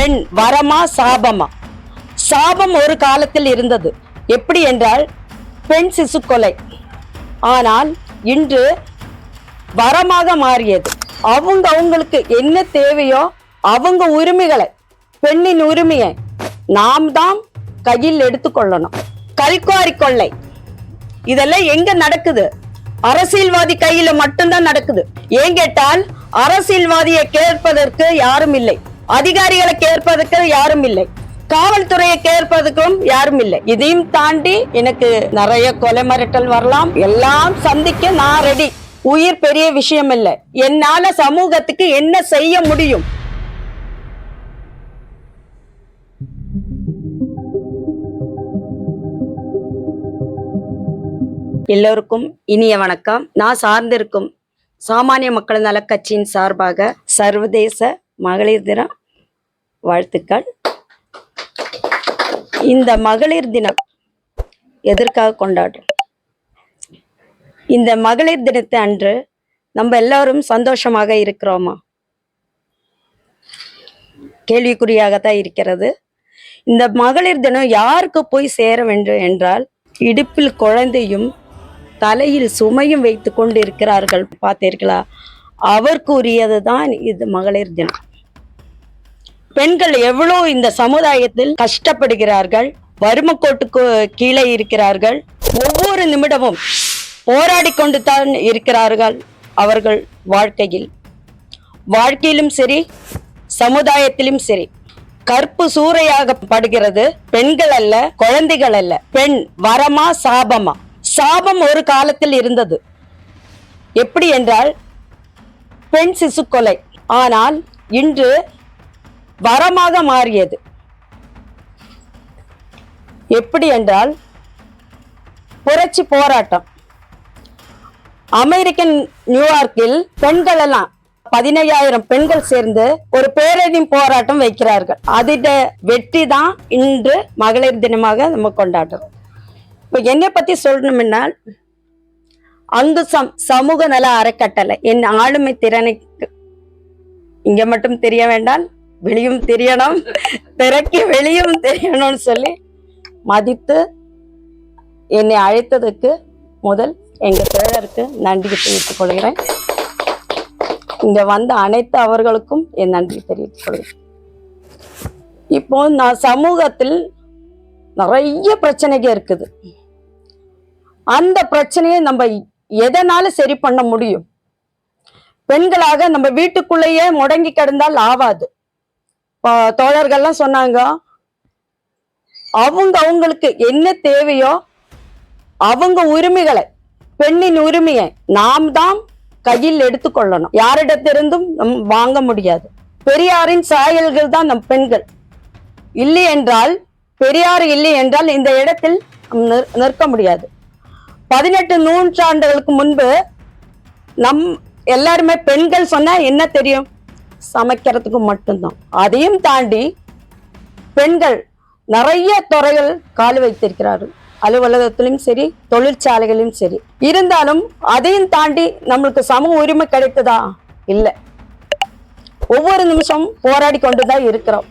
பெண் வரமா சாபமா? சாபம் ஒரு காலத்தில் இருந்தது. எப்படி என்றால் பெண் சிசு கொலை. ஆனால் இன்று வரமாக மாறியது. அவங்க அவங்களுக்கு என்ன தேவையோ அவங்க உரிமைகளை பெண்ணின் உரிமையை நாம் தான் கையில் எடுத்துக்கொள்ளணும் கல்குவாரி கொள்ளை. இதெல்லாம் எங்க நடக்குது? அரசியல்வாதி கையில மட்டும்தான் நடக்குது. ஏன் கேட்டால் அரசியல்வாதியை கேட்பதற்கு யாரும் இல்லை. அதிகாரிகளை கேட்பதற்கு யாரும் இல்லை. காவல்துறையை கேட்பதற்கும் யாரும் இல்லை. இதையும் தாண்டி எனக்கு நிறைய கொலை மிரட்டல் வரலாம். எல்லாம் சந்திக்க நான் ரெடி உயிர் பெரிய விஷயம் இல்லை. என்னால சமூகத்துக்கு என்ன செய்ய முடியும்? எல்லோருக்கும் இனிய வணக்கம். நான் சார்ந்திருக்கும் சாமானிய மக்கள் நல கட்சியின் சார்பாக சர்வதேச மகளிர் தினம் வாழ்த்துக்கள். இந்த மகளிர் தினம் எதற்காக கொண்டாடுறோம்? இந்த மகளிர் தினத்தை அன்று நம்ம எல்லாரும் சந்தோஷமாக இருக்கிறோமா? கேள்விக்குறியாகத்தான் இருக்கிறது. இந்த மகளிர் தினம் யாருக்கு போய் சேர வேண்டும் என்றால் இடுப்பில் குழந்தையும் தலையில் சுமையும் வைத்து கொண்டு இருக்கிறார்கள் பார்த்தீர்களா? அவருக்கு உரியது தான் இது மகளிர் தினம். பெண்கள் எவ்வளோ இந்த சமுதாயத்தில் கஷ்டப்படுகிறார்கள் வறுமை கோட்டுக்கு கீழே இருக்கிறார்கள் ஒவ்வொரு நிமிடமும் போராடி கொண்டு தான் இருக்கிறார்கள் அவர்கள் வாழ்க்கையில். வாழ்க்கையிலும் சரி சமுதாயத்திலும் சரி கற்பு சூறையாக படுகிறது பெண்கள் அல்ல குழந்தைகள் அல்ல. பெண் வரமா சாபமா? சாபம் ஒரு காலத்தில் இருந்தது. எப்படி என்றால் பெண் சிசு கொலை ஆனால் இன்று வரமாக மாறியது. எப்படி என்றால் புரட்சி போராட்டம். அமெரிக்கன் நியூயார்க்கில் பெண்கள் எல்லாம் பதினையாயிரம் பெண்கள் சேர்ந்து ஒரு பேரணி போராட்டம் வைக்கிறார்கள். அதிட வெற்றி தான் இன்று மகளிர் தினமாக நம்ம கொண்டாடுறோம். இப்போ என்னை பற்றி சொல்லணும்னால் அங்கு சம் சமூக நல அறக்கட்டளை என் ஆளுமை திறனை இங்கே மட்டும் தெரிய வேண்டாம். வெளியும் தெரியணும். திரைக்கு வெளியும் தெரியணும்னு சொல்லி மதித்து என்னை அழைத்ததுக்கு முதல் எங்கள் தோழருக்கு நன்றி தெரிவித்துக் கொள்கிறேன். இங்கே வந்த அனைத்து அவர்களுக்கும் என் நன்றி தெரிவித்துக் கொள்கிறேன். இப்போ நான் சமூகத்தில் நிறைய பிரச்சனைகள் இருக்குது. அந்த பிரச்சனையை நம்ம எதனால சரி பண்ண முடியும்? பெண்களாக நம்ம வீட்டுக்குள்ளேயே முடங்கி கிடந்தால் ஆவாது. தோழர்கள்லாம் சொன்னாங்க. அவங்க அவங்களுக்கு என்ன தேவையோ அவங்க உரிமைகளை பெண்ணின் உரிமையை நாம் தான் கையில் எடுத்துக்கொள்ளணும். யாரிடத்திலிருந்தும் நம் வாங்க முடியாது. பெரியாரின் சாயல்கள் தான் நம் பெண்கள். இல்லை என்றால் பெரியார் இல்லை என்றால் இந்த இடத்தில் நிற்க முடியாது. பதினெட்டு நூற்றாண்டுகளுக்கு முன்பு நம் எல்லாருமே பெண்கள் சொன்னா என்ன தெரியும்? சமைக்கிறதுக்கு மட்டும்தான். அதையும் தாண்டி பெண்கள் நிறைய துறைகள் கால் வைத்திருக்கிறார்கள். அலுவலகத்திலும் சரி தொழிற்சாலைகளிலும் சரி. இருந்தாலும் அதையும் தாண்டி நம்மளுக்கு சம உரிமை கிடைத்ததா? இல்லை. ஒவ்வொரு நிமிஷம் போராடி கொண்டுதான் இருக்கிறோம்.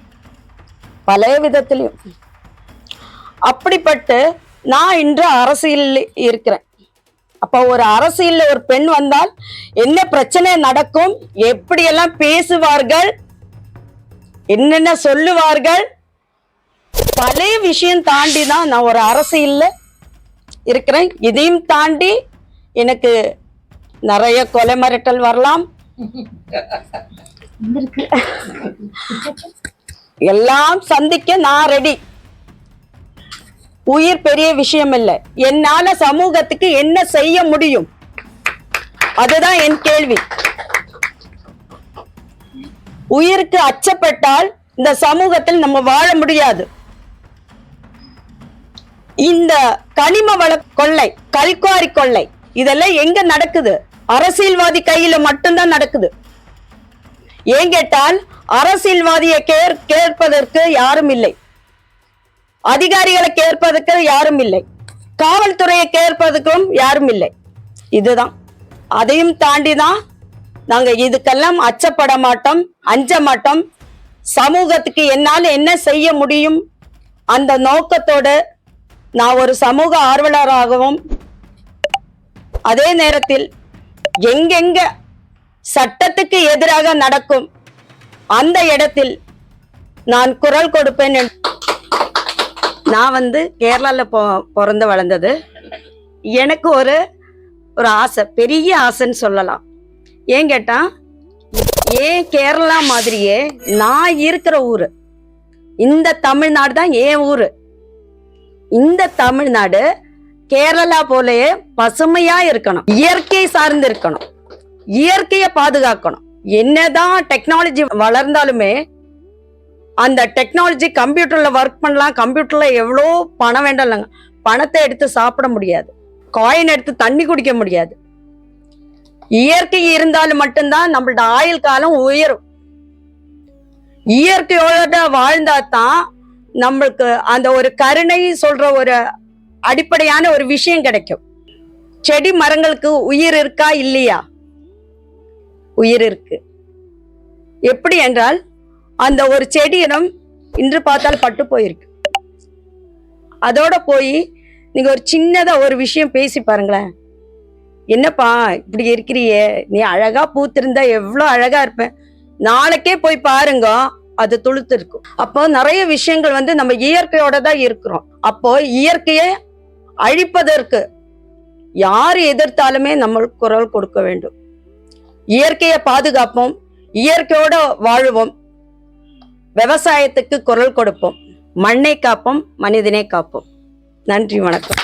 பல விதத்திலையும். அப்படிப்பட்டு நான் இன்று அரசியலில் இருக்கிறேன். அப்போ ஒரு அரசியல்ல ஒரு பெண் வந்தால் என்ன பிரச்சனை நடக்கும்? எப்படியெல்லாம் பேசுவார்கள்? என்னென்ன சொல்லுவார்கள்? பழைய விஷயம் தாண்டி தான் நான் ஒரு அரசியல்ல இருக்கிறேன். இதையும் தாண்டி எனக்கு நிறைய கொலை மிரட்டல் வரலாம். எல்லாம் சந்திக்க நான் ரெடி உயிர் பெரிய விஷயம் இல்லை. என்னால சமூகத்துக்கு என்ன செய்ய முடியும்? அதுதான் என் கேள்வி. உயிருக்கு அச்சப்பட்டால் இந்த சமூகத்தில் நம்ம வாழ முடியாது. இந்த கனிம வள கொள்ளை கல்குவாரி கொள்ளை இதெல்லாம் எங்க நடக்குது? அரசியல்வாதி கையில மட்டும்தான் நடக்குது. ஏன் கேட்டால் அரசியல்வாதியை கேட்பதற்கு யாரும் இல்லை. அதிகாரிகளை கேட்பதற்கு யாரும் இல்லை. காவல்துறையை கேட்பதற்கும் யாரும் இல்லை. இதுதான். அதையும் தாண்டி தான் நாங்க இதுக்கெல்லாம் அச்சப்பட மாட்டோம் அஞ்ச மாட்டோம். சமூகத்துக்கு என்னால் என்ன செய்ய முடியும்? அந்த நோக்கத்தோடு நான் ஒரு சமூக ஆர்வலராகவும் அதே நேரத்தில் எங்கெங்க சட்டத்துக்கு எதிராக நடக்கும் அந்த இடத்தில் நான் குரல் கொடுப்பேன் என்று- நான் வந்து கேரளாவில் பொ பிறந்து வளர்ந்தது. எனக்கு ஒரு ஒரு ஆசை பெரிய ஆசைன்னு சொல்லலாம். ஏன் கேட்டால் ஏன் கேரளா மாதிரியே நான் இருக்கிற ஊர் இந்த தமிழ்நாடு தான் என் ஊர். இந்த தமிழ்நாடு கேரளா போலயே பசுமையா இருக்கணும் இயற்கை சார்ந்து இருக்கணும் இயற்கையை பாதுகாக்கணும். என்னதான் டெக்னாலஜி வளர்ந்தாலுமே அந்த டெக்னாலஜி கம்ப்யூட்டர்ல ஒர்க் பண்ணலாம். கம்ப்யூட்டர்ல எவ்வளோ பணம் வேண்டாம் இல்லைங்க பணத்தை எடுத்து சாப்பிட முடியாது. காயின் எடுத்து தண்ணி குடிக்க முடியாது. இயற்கை இருந்தாலும் மட்டும்தான் நம்மளோட ஆயுள் காலம் உயரும். இயற்கையோட வாழ்ந்தா தான் நம்மளுக்கு அந்த ஒரு கருணை சொல்ற ஒரு அடிப்படையான ஒரு விஷயம் கிடைக்கும். செடி மரங்களுக்கு உயிர் இருக்கா இல்லையா? உயிர் இருக்கு. எப்படி என்றால் அந்த ஒரு செடியிடம் இன்று பார்த்தால் பட்டு போயிருக்கு. அதோட போய் நீங்க ஒரு சின்னதா ஒரு விஷயம் பேசி பாருங்களேன். என்னப்பா இப்படி இருக்கிறியே? நீ அழகா பூத்திருந்தா எவ்வளோ அழகா இருப்பேன். நாளைக்கே போய் பாருங்க அது துளுத்து இருக்கும் அப்போ நிறைய விஷயங்கள் வந்து நம்ம இயற்கையோட தான் இருக்கிறோம். அப்போ இயற்கையை அழிப்பதற்கு யார் எதிர்த்தாலுமே நம்ம குரல் கொடுக்க வேண்டும். இயற்கையை பாதுகாப்போம் இயற்கையோட வாழுவோம். விவசாயத்துக்கு குரல் கொடுப்போம். மண்ணை காப்போம் மனிதனை காப்போம். நன்றி வணக்கம்.